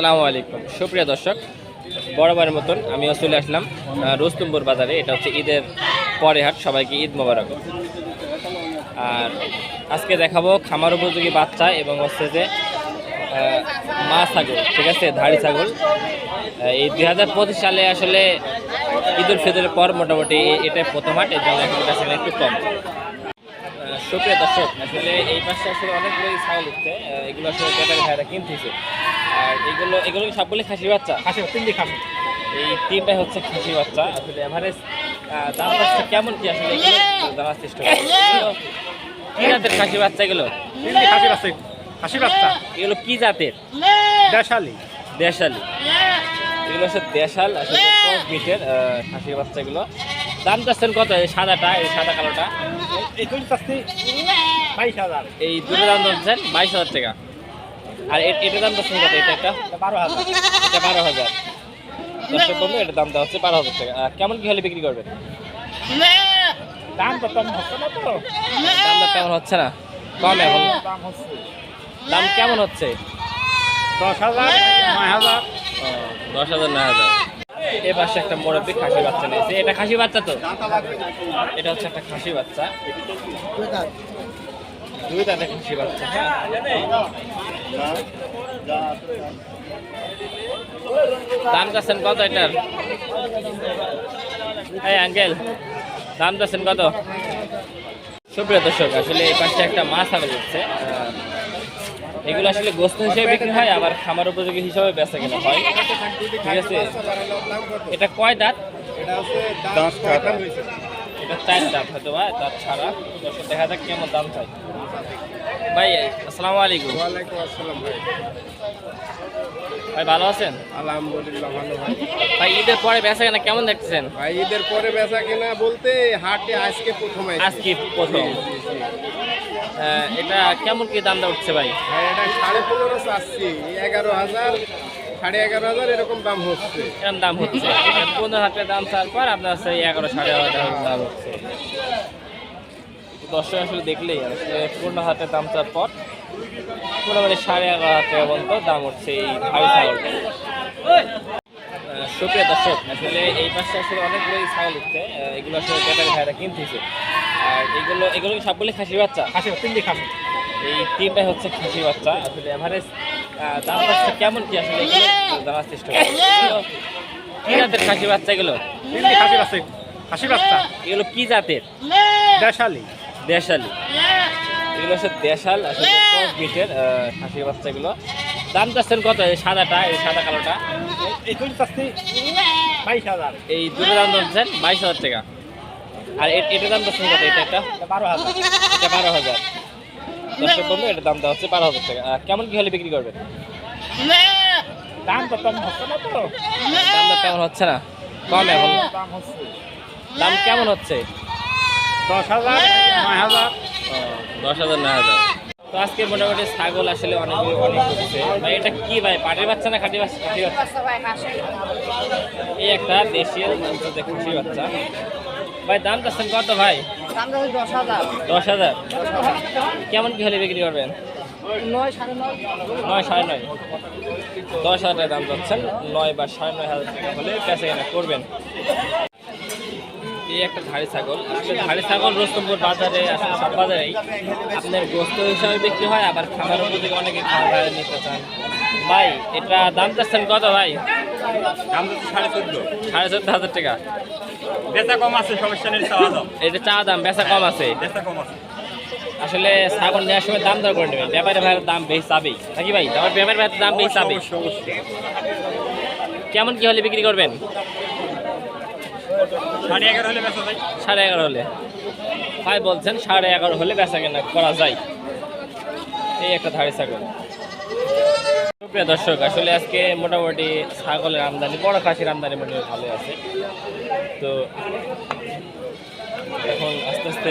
আসসালামু আলাইকুম। সুপ্রিয় দর্শক, বরাবরের মতন আমিও চলে আসলাম রুস্তুমপুর বাজারে। এটা হচ্ছে ঈদের পরে হাট, সবাইকে ঈদ মোবারক। আর আজকে দেখাবো খামার উপযোগী বাচ্চা এবং হচ্ছে যে মা ছাগল, ঠিক আছে? ধাড়ি ছাগল। এই দুই হাজার পঁচিশ সালে আসলে ঈদুল ফিতরের পর মোটামুটি এটাই প্রথম হাট, এর জন্য একটু কম। সুপ্রিয় দর্শক আসলে এই পাশে আসলে অনেকগুলোই ছাগল উঠছে এগুলো আসলে ভাইরা কিনতেছে। আর এগুলো এগুলো সবগুলি বাচ্চা? খাসি তিনটি খাসি। এই তিনটাই হচ্ছে বাচ্চা। আসলে এভারেজ দাম হচ্ছে কেমন কি আসলে এগুলো জানার চেষ্টা করি এগুলো কি জাতের খাসি বাচ্চা এগুলো? খাসি খাসি বাচ্চা এগুলো কি জাতের? দেশালি। দেশালি। এগুলো হচ্ছে দেশাল আসলে বিটের খাসির বাচ্চাগুলো। দাম চাচ্ছেন কত? এই সাদাটা এই সাদা কালোটা। এই দুটি চাচ্ছি বাইশ হাজার। এই দুটো দাম বাইশ হাজার টাকা। আর দাম কত? এটা একটা? বারো হাজার। এটা বারো হাজার। দর্শক বন্ধু এটার দামটা হচ্ছে বারো হাজার টাকা। কেমন কি হলে বিক্রি করবেন? দাম তো কম হচ্ছে না তো। দামটা কেমন হচ্ছে না। কম এখন। দাম হচ্ছে। দাম কেমন হচ্ছে? দশ হাজার নয় হাজার। দশ হাজার নয় হাজার। এ পাশে একটা মুরব্বী খাসি বাচ্চা নিয়েছে। এটা খাসি বাচ্চা তো? এটা হচ্ছে একটা খাসি বাচ্চা। দুই দাঁতে খাসি বাচ্চা। দাম চাচ্ছেন কত এটার? এই আঙ্কেল, দাম চাচ্ছেন কত? সুপ্রিয় দর্শক, আসলে এই পাশে একটা মাছ ছাগল হচ্ছে এগুলো আসলে গোস্ত হিসেবে বিক্রি হয় আবার খামার উপযোগী হিসাবে বেচা কেনা হয়। ঠিক আছে? এটা কয় দাঁত? এটা চার দাঁত হয়তো বা দাঁত ছাড়া। দর্শক দেখা যাক কেমন দাম চাই। ভাই আসসালামু আলাইকুম। ওয়ালাইকুম আসসালাম ভাই। ভাই ভালো আছেন? আলহামদুলিল্লাহ ভালো ভাই। ভাই ঈদের পরে বেচা কেনা কেমন দেখতেছেন? ভাই ঈদের পরে বেচা কেনা বলতে হাটে আজকে প্রথম আজকে প্রথম। এটা কেমন কি দামটা উঠছে ভাই? এটা সাড়ে পনেরো চাচ্ছি এগারো হাজার সাড়ে এগারো হাজার এরকম দাম হচ্ছে। এরকম দাম হচ্ছে। পনেরো হাজার দাম চার পর আপনার সেই এগারো সাড়ে এগারো টাকা দাম হচ্ছে। দশটা আসলে দেখলেই আসলে পনেরো হাজার দাম চার পর মোটামুটি সাড়ে এগারো হাজার টাকা পর্যন্ত দাম হচ্ছে এই ভাই ছাগলটা সুপ্রিয় দর্শক আসলে এই পাশে আসলে অনেকগুলোই ছাগল উঠছে। এগুলো আসলে ব্যাপারী ভাইরা কিনতেছে। আর এগুলো এগুলো কি সবগুলি খাসি বাচ্চা? খাসি তিনটি খাসি। এই তিনটাই হচ্ছে খাসি বাচ্চা। আসলে এভারেজ দাম হচ্ছে কেমন কি আসলে এগুলো জানার চেষ্টা করি। কি জাতের খাসি বাচ্চা এগুলো? খাসি খাসি বাচ্চা। এগুলো কি জাতের? দেশালি। দেশালি। এগুলো হচ্ছে দেশাল আসলে ক্রস বিটের খাসি বাচ্চাগুলো। দাম চাচ্ছেন কত? এই সাদাটা এই সাদা কালোটা? এই দুটি চাচ্ছি বাইশ হাজার। এই দুটো দাম চাচ্ছেন বাইশ হাজার টাকা। আর এ- এটার দাম চাচ্ছেন কত এটা একটা বারো হাজার। এটা বারো হাজার। দর্শক বন্ধু এটার দামটা হচ্ছে বারো হাজার টাকা। কেমন কি হলে বিক্রি করবেন? দাম তো কম হচ্ছে না তো। দামটা কেমন হচ্ছে না। কম এখন। দাম হচ্ছে দাম কেমন হচ্ছে? দশ হাজার নয় হাজার। দশ হাজার নয় হাজার। তো আজকে মোটামুটি ছাগল আসলে অনেক অনেক হচ্ছে। ভাই এটা কি ভাই পাটির বাচ্চা না খাটি বাচ্চা? খাটি বাচ্চা এই একটা দেশীয় খুশি বাচ্চা। ভাই দাম চাচ্ছেন কত ভাই? দশ হাজার। দশ হাজার। কেমন কি হলে বিক্রি করবেন? নয় সাড়ে নয়। নয় সাড়ে নয়। দশ হাজার দাম চাচ্ছেন নয় বা সাড়ে নয় হাজার টাকা হলে বেচা কেনা করবেন। এই একটা ধাড়ি ছাগল। আসলে ধাড়ি ছাগল রোস্তমপুর বাজারে আসলে সব বাজারেই। আপনার গোস্ত হিসাবে বিক্রি হয় আবার খাবার উপযোগী অনেকে খাবার নিতে চান। ভাই এটা দাম চাচ্ছেন কত ভাই? দাম সাড়ে চোদ্দ। সাড়ে চোদ্দ হাজার টাকা। বেচা কম আছে সমস্যা নেই চাওয়া দাম। এটা চা দাম বেচা কম আছে? বেচা কম আছে। আসলে ছাগল নেওয়ার সময় দাম দর করে নেবেন ব্যাপারে ভাইয়ের দাম বেশি চাবেই। নাকি ভাই? আমার ব্যাপারে ভাইয়ের দাম বেশি চাবে। কেমন কি হলে বিক্রি করবেন? সাড়ে এগারো হলে বেচা যায়। সাড়ে এগারো হলে। ভাই বলছেন সাড়ে এগারো হলে বেচা কেনা করা যায়। এই একটা ধাড়ি ছাগল। দর্শক আসলে আজকে মোটামুটি ছাগলের আমদানি বড় খাসির আমদানি মোটামুটি ভালো আছে। তো এখন আস্তে আস্তে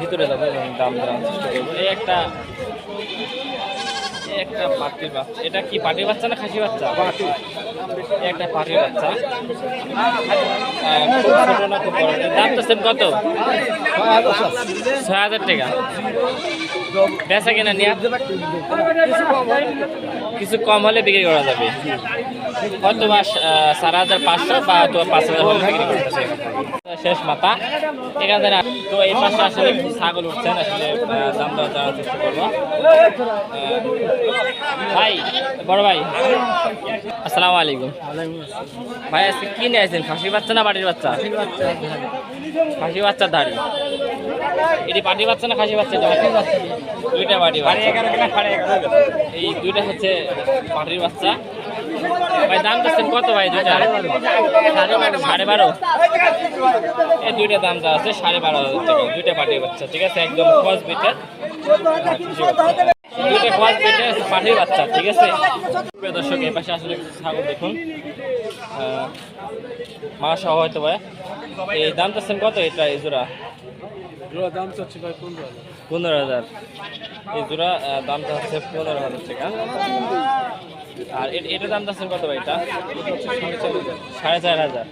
ভিতরে যাব এবং দাম জানার চেষ্টা করব। এই একটা একটা পাটির বাচ্চা এটা কি পাটির বাচ্চা না খাসি বাচ্চা? একটা পাটির বাচ্চা। দাম তো সেম কত? ছয় হাজার টাকা। বেচা কেনা নিয়ে কিছু কম হলে বিক্রি করা যাবে। হয়তো বা চার হাজার পাঁচশো বা শেষ মাথা। তো এই পাশে আসলে ছাগল উঠছেন আসলে ভাই, বড় ভাই। আসসালামু আলাইকুম। ভাই, আজকে কি নিয়ে আসছেন? খাসি বাচ্চা না বাড়ির বাচ্চা? খাসি বাচ্চার দাড়ি। এটি পাটি বাচ্চা না খাসি বাচ্চা? দুইটা বাড়ি এই দুইটা হচ্ছে পাটির বাচ্চা। ভাই দাম দিচ্ছেন কত ভাই দুইটা সাড়ে বারো। এই দুইটা দাম দেওয়া আছে সাড়ে বারো হাজার টাকা। দুইটা পাটির বাচ্চা ঠিক আছে? একদম ক্রস বিটের দুইটা ক্রস বিটের পাটির বাচ্চা ঠিক আছে? প্রিয় দর্শক এই পাশে আসলে ছাগল দেখুন। মা সহ হয়তো ভাই। এই দাম চাচ্ছেন কত এটা এই জোড়া? দাম চাচ্ছি ভাই পনেরো হাজার। পনেরো হাজার। এই জোড়া দামটা হচ্ছে পনেরো হাজার টাকা। আর এটা দাম চাচ্ছেন কত ভাই এটা? সাড়ে চার হাজার।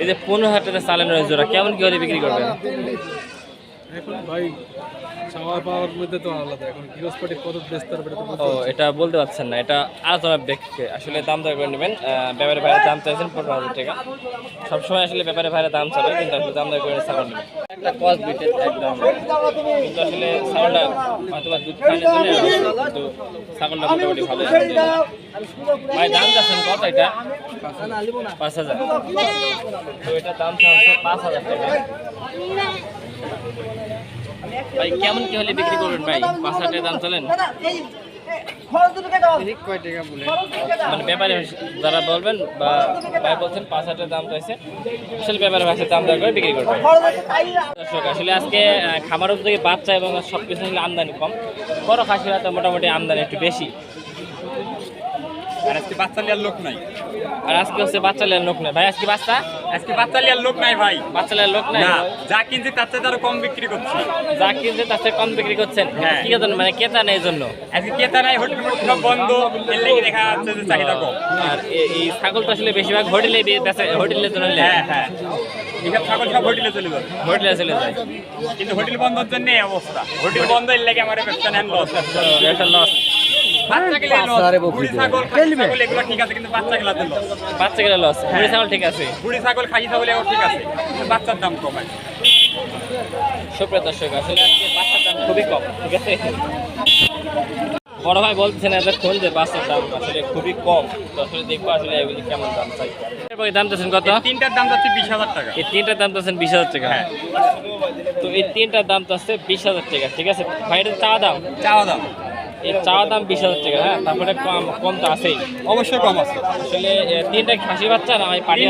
এই যে পনেরো হাজার টাকা চালানো জোড়া, কেমন কি হলে বিক্রি করবেন? এখন ভাই চাওয়া পাওয়ার মধ্যে তো আলাদা এখন গৃহস্পতি কত ব্যস্ত হবে ও এটা বলতে পারছেন না এটা আলোচনা ব্যক্তিকে আসলে দাম দর করে নেবেন ব্যাপারে ভাইয়ের দাম চাইছেন পনেরো হাজার টাকা। সবসময় আসলে ব্যাপারে ভাইয়ের দাম চাবে কিন্তু আসলে দাম দর করে সাবান নেবেন। একটা কস বিটের একদম কিন্তু আসলে হয়তো বা দুধ কিন্তু ছাগলটা মোটামুটি ভালো। ভাই দাম চাচ্ছেন কত এটা? পাঁচ হাজার। তো এটার দাম হচ্ছে পাঁচ হাজার টাকা। ভাই কেমন কি হলে বিক্রি করবেন ভাই? পাঁচ হাজার দাম চলেন? মানে ব্যাপারে যারা বলবেন বা ভাই বলছেন পাঁচ হাজার দাম চাইছে আসলে ব্যাপারে ভাষায় দাম দর করে বিক্রি করবেন। দর্শক আসলে আজকে খামার থেকে বাচ্চা এবং সব কিছু আসলে আমদানি কম। বড় খাসিরা তো মোটামুটি আমদানি একটু বেশি। আর আজকে বাচ্চা লিয়ার লোক নাই। আর আজকে হচ্ছে বাচ্চা লেয়ার লোক নেই। ভাই আজকে বাচ্চা? আজকে বাচ্চা লিয়ার লোক নাই ভাই। বাচ্চা লেয়ার লোক নাই? যা কিনছি তার চেয়ে আরও কম বিক্রি করছি। যা কিনছে তার থেকে কম বিক্রি করছেন? হ্যাঁ। কি জন্য মানে ক্রেতা নেই জন্য? আজকে কেতা নাই হোটেল সব বন্ধ। এর লেগে দেখা যাচ্ছে যে চাহিদা কম। আর এই ছাগল তো আসলে বেশিরভাগ হোটেলে হোটেলের জন্য হ্যাঁ হ্যাঁ। ছাগল সব হোটেলে চলে যাবে হোটেলে চলে যায়। কিন্তু হোটেল বন্ধর জন্য এই অবস্থা। হোটেল বন্ধ এর লেগে আমার ব্যবসা নেন লস লস বাচ্চা গেলে লস। বুড়ি ছাগল ঠিক আছে। বুড়ি ছাগল খাসি ছাগল ঠিক আছে বাচ্চার দাম কম সুপ্রিয় দর্শক আসলে আজকে বাচ্চার দাম খুবই কম ঠিক আছে? বড় ভাই বলছেন এতক্ষণ যে বাচ্চার দাম আসলে খুবই কম তো আসলে দেখব আসলে এগুলি কেমন দাম চাই। এরপরে দাম চাচ্ছেন কত? তিনটার দাম যাচ্ছে বিশ হাজার টাকা। এই তিনটার দাম চাচ্ছেন বিশ হাজার টাকা। হ্যাঁ। তো এই তিনটার দাম চাচ্ছে বিশ হাজার টাকা ঠিক আছে? ভাই চা দাম চাওয়া দাম এই চাওয়া দাম বিশ হাজার টাকা হ্যাঁ? তারপরে কম কম তো আছেই। অবশ্যই কম আছে। আসলে তিনটা খাসি বাচ্চা না আমি পাটি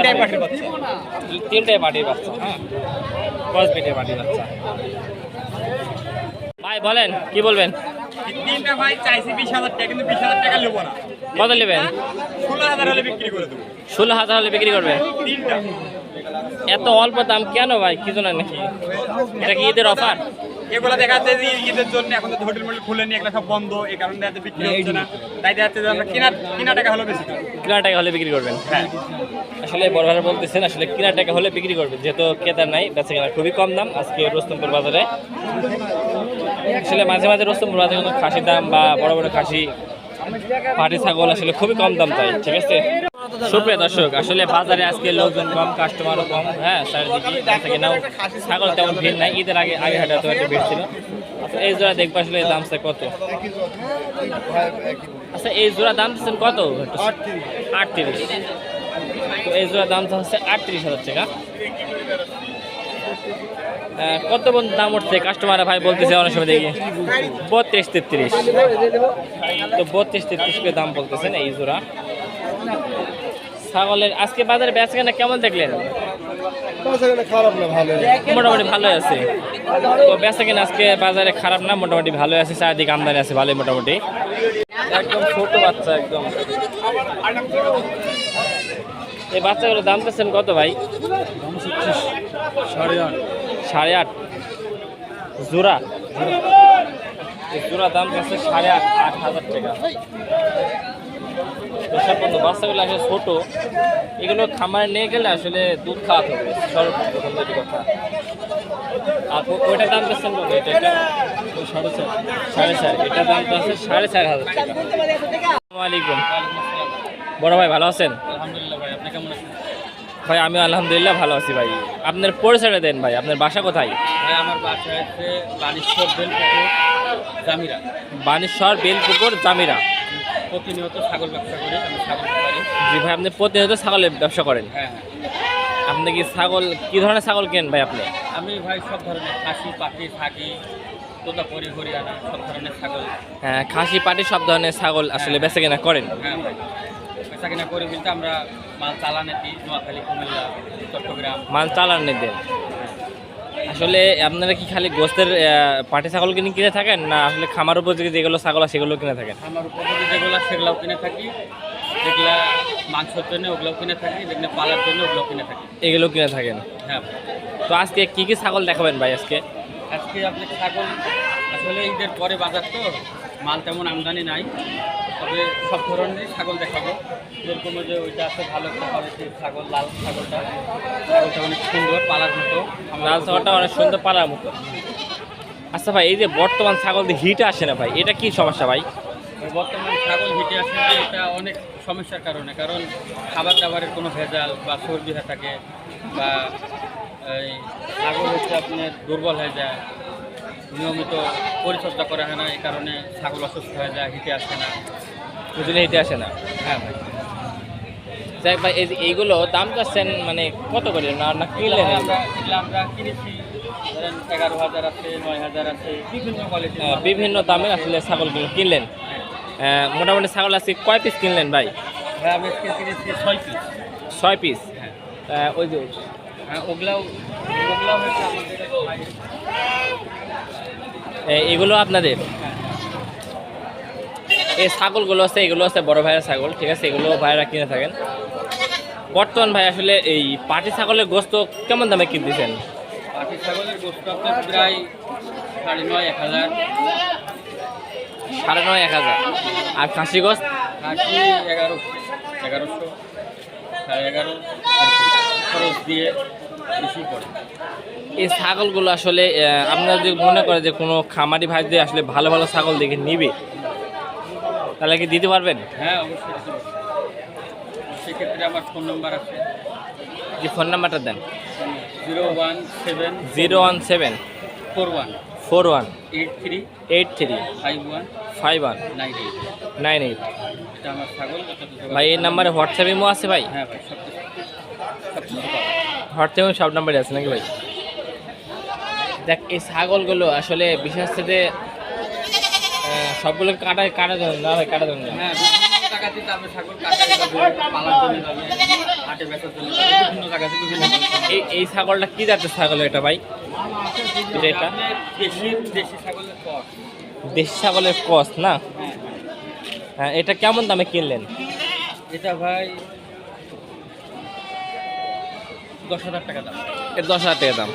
তিনটাই পাটির বাচ্চা। হ্যাঁ? পেটের পাটির বাচ্চা। ভাই বলেন কি বলবেন? তিনটা ভাই চাইছি বিশ হাজার টাকা কিন্তু বিশ হাজার টাকা নেব না। কত নেবেন? ষোলো হাজার হলে বিক্রি করে দেবো। ষোলো হাজার হলে বিক্রি তিনটা। এত অল্প দাম কেন ভাই? কি জন্য নাকি? এটা কি ঈদের অফার এগুলো দেখা যাচ্ছে যে ঈদের জন্য এখন তো হোটেল মোটেল খুলে নিয়ে এগুলো সব বন্ধ এই কারণে এত বিক্রি হচ্ছে না। তাই দেখা যাচ্ছে যে আমরা কিনা কিনা টাকা হলো বেশি কিনা টাকা হলে বিক্রি করবেন? হ্যাঁ। আসলে বড় ভাই বলতেছেন আসলে কিনা টাকা হলে বিক্রি করবেন যেহেতু ক্রেতার নাই বেচা কেনা খুবই কম দাম আজকে রোস্তমপুর বাজারে। আসলে মাঝে মাঝে রোস্তমপুর বাজারে কিন্তু খাসির দাম বা বড় বড় খাসি পাটি ছাগল আসলে খুবই কম দাম তাই ঠিক আছে? সুপ্রিয় দর্শক, আসলে বাজারে আজকে লোকজন কম কাস্টমারও কম হ্যাঁ চারিদিকে বেচা কেনাও ছাগল তেমন ভিড় নাই, ঈদের আগে আগে হাটে তো একটা ভিড় ছিল। আচ্ছা এই জোড়া দেখব আসলে দামটা কত? আচ্ছা এই জোড়া দাম দিচ্ছেন কত? আটত্রিশ। তো এই জোড়া দামটা হচ্ছে আটত্রিশ হাজার টাকা। কত বন্ধু দাম উঠছে? কাস্টমার ভাই বলতেছে অনেক সময় দেখি। বত্রিশ তেত্রিশ। তো বত্রিশ তেত্রিশ দাম বলতেছেন এই জোড়া। ছাগলের আজকে বাজারে বেচা কেনা কেমন দেখলেন? খারাপ না ভালো মোটামুটি ভালোই আছে। তো বেচা কেনা আজকে বাজারে খারাপ না মোটামুটি ভালোই আছে চারিদিকে আমদানি আছে ভালোই মোটামুটি। একদম ছোট বাচ্চা একদম। এই বাচ্চাগুলোর দাম চাচ্ছেন কত ভাই? সাড়ে আট। সাড়ে আট জোড়া জোড়া দাম যাচ্ছে সাড়ে আট আট হাজার টাকা। এসব বন্ধু বাচ্চাগুলো আসলে ছোট এগুলো খামারে নিয়ে গেলে আসলে দুধ খাওয়াতে হবে সর্বপ্রথম যেটি কথা। আর ও- ওইটার দাম কত এটা এটা সাড়ে চার এটা দাম তো আছে সাড়ে চার হাজার টাকা। আলাইকুম। বড় ভাই ভালো আছেন? আলহামদুলিল্লাহ ভাই আপনি কেমন আছেন? ভাই আমি আলহামদুলিল্লাহ ভালো আছি ভাই। আপনার পরিচয়টা দেন ভাই আপনার বাসা কোথায়? ভাই আমার বাসা হচ্ছে বানেশ্বর বেলপুকুর জামিরা। বানেশ্বর বেলপুকুর জামিরা। প্রতিনিয়ত ছাগল ব্যবসা করি আমি ছাগল ব্যাপারী জি ভাই আপনি প্রতিনিয়ত ছাগলের ব্যবসা করেন? হ্যাঁ। হ্যাঁ আপনি কি ছাগল কি ধরনের ছাগল কেন ভাই আপনি? আমি ভাই সব ধরনের খাসি পাখি থাকি হরিয়ানা সব ধরনের ছাগল। হ্যাঁ খাসি পাটি সব ধরনের ছাগল আসলে বেচে কেনা করেন? হ্যাঁ ভাই। বেচা কিনা করি বলতে আমরা মাল চালানে দিই নোয়াখালী কুমিল্লা চট্টগ্রাম। মাল চালান দেন আসলে আপনারা কি খালি গোস্তের পাটি ছাগল কিনে কিনে থাকেন? না আসলে খামার উপর উপযোগী যেগুলো ছাগল আছে সেগুলো কিনে থাকেন? আমার উপযোগী যেগুলো সেগুলোও কিনে থাকি। যেগুলা মাংসের জন্য ওগুলোও কিনে থাকি যেগুলো পালার জন্য ওগুলোও কিনে থাকি। এগুলো কিনে থাকেন? হ্যাঁ। তো আজকে কি কি ছাগল দেখাবেন ভাই আজকে? আজকে আপনি ছাগল আসলে ঈদের পরে বাজার তো মাল তেমন আমদানি নাই। তবে সব ধরনেরই ছাগল দেখাবো। যেরকম যে ওইটা আছে ভালো একটা কোয়ালিটির ছাগল লাল ছাগলটা। ছাগলটা অনেক সুন্দর পালার মতো। লাল ছাগলটা অনেক সুন্দর পালার মতো। আচ্ছা ভাই এই যে বর্তমান ছাগল দিয়ে হিট আসে না ভাই এটা কি সমস্যা ভাই? বর্তমান ছাগল হিটে আসে না এটা অনেক সমস্যার কারণে। কারণ খাবার দাবারের কোনো ভেজাল বা সর্দি হয়ে থাকে বা এই ছাগল হচ্ছে আপনার দুর্বল হয়ে যায় নিয়মিত পরিচর্যা করা হয় না এই কারণে ছাগল অসুস্থ হয়ে যায় হিটে আসে না। বুঝলে হিটে আসে না? হ্যাঁ ভাই। যাই ভাই এই এইগুলো দাম চাচ্ছেন মানে কত করে না না এগুলো আমরা কিনেছি। ধরেন এগারো হাজার আছে নয় হাজার আছে বিভিন্ন কোয়ালিটির আহ, বিভিন্ন দামে আসলে ছাগলগুলো কিনলেন। মোটামুটি ছাগল আজকে কয় পিস কিনলেন ভাই? আমি কিনেছি ছয় পিস ছয় পিস হ্যাঁ। ওই যে ওগুলাও ওগুলাও এগুলো আপনাদের? এই ছাগলগুলো আছে এগুলো আছে বড় ভাইয়ের ছাগল ঠিক আছে? এগুলো ভাইয়েরা কিনে থাকেন। বর্তমান ভাই আসলে এই পাটি ছাগলের গোস্ত কেমন দামে কিনতেছেন পাখি ছাগলের গোস্ত আপনার প্রায় সাড়ে নয় এক হাজার। সাড়ে নয় এক হাজার। আর খাসি গোস্ত? খাসি এগারো এগারোশো সাড়ে এগারো। খরচ দিয়ে বেশি পড়ে এই ছাগলগুলো আসলে আপনারা যদি মনে করে যে কোনো খামারি ভাই দিয়ে আসলে ভালো ভালো ছাগল দেখে নিবে তাহলে কি দিতে পারবেন? হ্যাঁ অবশ্যই সেক্ষেত্রে আমার ফোন নাম্বার আছে। যে ফোন নাম্বারটা দেন। Zero one seven zero one seven four one four one eight three eight three five one five one nine eight. Nine eight. ভাই এই নাম্বারে হোয়াটসঅ্যাপ ইমো আছে ভাই? হ্যাঁ ভাই সব কিছু সব নাম্বারে আছে নাকি ভাই? দেখ এই ছাগলগুলো আসলে বিশেষ আহ, সবগুলো কাটা কাটা যাবে না ভাই কাটা না। হ্যাঁ জন্য। এই ছাগলটা কি জাতের ছাগল এটা ভাই? এটা দেশি ছাগলের কস। না? হ্যাঁ। হ্যাঁ এটা কেমন দামে কিনলেন? এটা ভাই দশ হাজার টাকা দাম। এটা দশ হাজার টাকা দাম।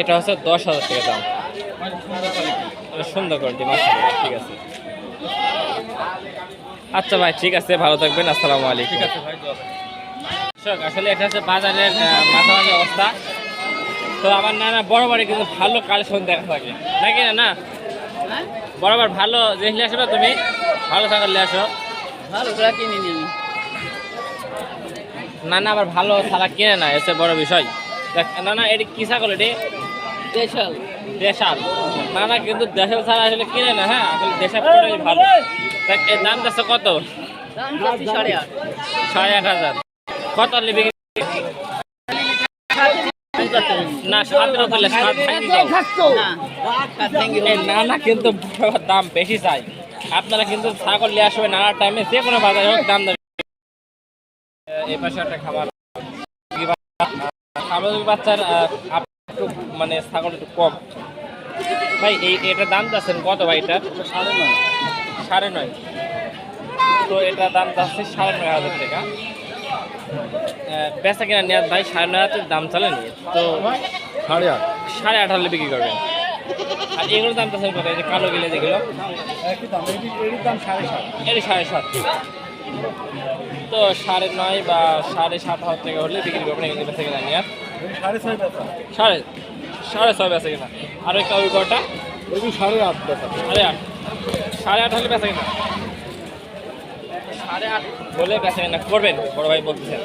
এটা হচ্ছে দশ হাজার টাকা দাম। সুন্দর কোয়ালিটি ঠিক আছে। আচ্ছা ভাই ঠিক আছে ভালো থাকবেন আসসালামু আলাইকুম। ঠিক আছে ভাই দর্শক আসলে এটা হচ্ছে বাজারের মাঝামাঝি অবস্থা। তো আমার না বড় বড় কিন্তু ভালো কালেকশন দেখা থাকে। নাকি না না? বরাবর ভালো জিনিস নিয়ে আসো না তুমি? ভালো ছাগল নিয়ে আসো। ভালো কিনে আমি না না আবার ভালো ছাড়া কিনে না এসে বড় বিষয়। দেখ না না এটি কি ছাগল এটি? দেশাল। দেশাল। না না কিন্তু দেশাল ছাড়া আসলে কিনে না হ্যাঁ? আসলে দেশাল ভালো। দেখ এর দাম যাচ্ছে কত? সাড়ে আট। সাড়ে আট হাজার। কত নেবে না সতেরো করলে। না নানা কিন্তু দাম বেশি চাই আপনারা কিন্তু ছাগল নিয়ে আসবে নানা টাইমে যে কোনো বাজারে হোক দাম। এই পাশে একটা খাবার খাবার বাচ্চার একটু মানে ছাগল একটু কম। ভাই এই এটার দাম চাচ্ছেন কত ভাই এটা? সাড়ে নয়। সাড়ে নয়। তো এটা দাম চাচ্ছে সাড়ে নয় হাজার টাকা। বেচা কিনা নেওয়ার ভাই সাড়ে নয় হাজার দাম চালেনি তো সাড়ে আট। সাড়ে আট হলে বিক্রি করবেন। আর এগুলোর দাম স্যার কত? এই যে কালো গেলে যেগুলো। দাম সাড়ে সাত। এর সাড়ে সাত। তো সাড়ে নয় বা সাড়ে সাত হাজার টাকা হলে বিক্রি করবেন এখান থেকে জানি নিয়ে সাড়ে ছয় সাড়ে সাড়ে ছয় বেঁচে কিনা। আর ওই কাউরি কটা ওই সাড়ে আট সাড়ে আট। সাড়ে আট হলে বেচা কিনা? সাড়ে আট হলে বেচা কিনা। করবেন বড় ভাই বলতেছেন।